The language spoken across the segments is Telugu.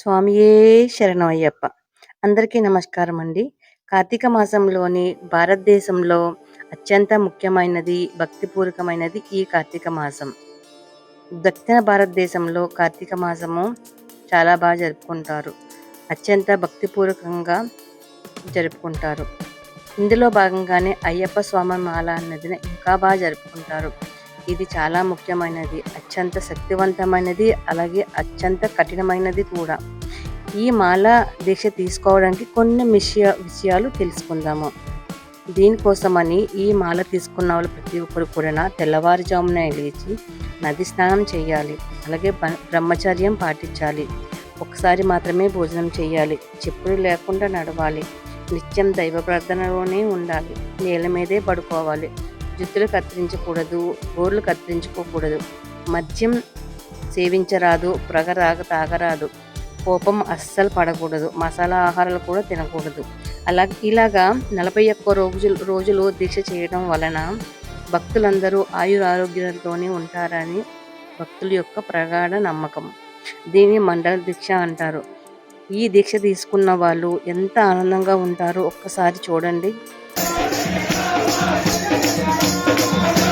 స్వామియే శరణమయ్యప్ప. అందరికీ నమస్కారం అండి కార్తీక మాసంలోని భారతదేశంలో అత్యంత ముఖ్యమైనది భక్తిపూర్వకమైనది ఈ కార్తీక మాసం. దక్షిణ భారతదేశంలో కార్తీక మాసము చాలా బాగా జరుపుకుంటారు. అత్యంత భక్తిపూర్వకంగా జరుపుకుంటారు. ఇందులో భాగంగానే అయ్యప్ప స్వామి మాల అన్నది ఇంకా బాగా జరుపుకుంటారు. ఇది చాలా ముఖ్యమైనది అత్యంత శక్తివంతమైనది అలాగే అత్యంత కఠినమైనది కూడా. ఈ మాల దీక్ష తీసుకోవడానికి కొన్ని విషయ విషయాలు తెలుసుకుందాము. దీనికోసమని ఈ మాల తీసుకున్న వాళ్ళు ప్రతి ఒక్కరు కూడా తెల్లవారుజామున లేచి నది స్నానం చేయాలి అలాగే బ్రహ్మచర్యం పాటించాలి. ఒకసారి మాత్రమే భోజనం చేయాలి చెప్పులు లేకుండా నడవాలి నిత్యం దైవ ప్రార్థనలోనే ఉండాలి నేల మీదే పడుకోవాలి. జుత్తులు కత్తిరించకూడదు గోర్లు కత్తిరించుకోకూడదు. మద్యం సేవించరాదు ప్రగరాగ తాగరాదు. కోపం అస్సలు పడకూడదు. మసాలా ఆహారాలు కూడా తినకూడదు. అలా ఇలాగా నలభై ఒక్క రోజులు రోజులు దీక్ష చేయడం వలన భక్తులందరూ ఆయురారోగ్యంతోనే ఉంటారని భక్తుల యొక్క ప్రగాఢ నమ్మకం. దీన్ని మండల దీక్ష అంటారు. ఈ దీక్ష తీసుకున్న వాళ్ళు ఎంత ఆనందంగా ఉంటారో ఒక్కసారి చూడండి. thank you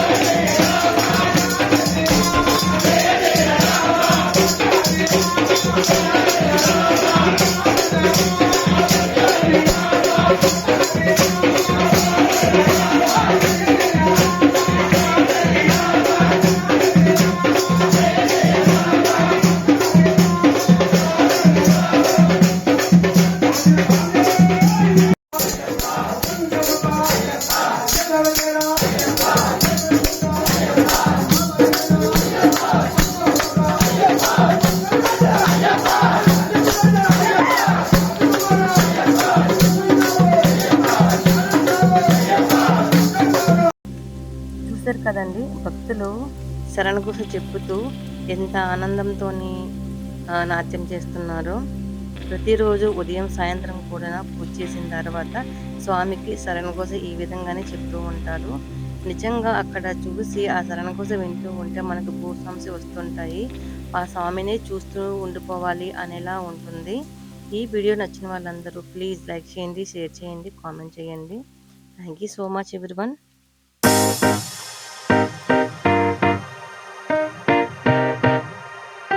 చూశారు కదండి. భక్తులు శరణగుస చెప్పుతూ ఎంత ఆనందంతో నాట్యం చేస్తున్నారో ప్రతిరోజు ఉదయం సాయంత్రం కూడా పూజ చేసిన తర్వాత స్వామికి శరణగోస ఈ విధంగానే చెప్తూ ఉంటారు. నిజంగా అక్కడ చూసి ఆ శరణగోస వింటూ ఉంటే మనకు భూసంసి వస్తుంటాయి. ఆ స్వామిని చూస్తూ ఉండిపోవాలి అనేలా ఉంటుంది. ఈ వీడియో నచ్చిన వాళ్ళందరూ ప్లీజ్ లైక్ చేయండి షేర్ చేయండి కామెంట్ చేయండి. Thank you so much everyone.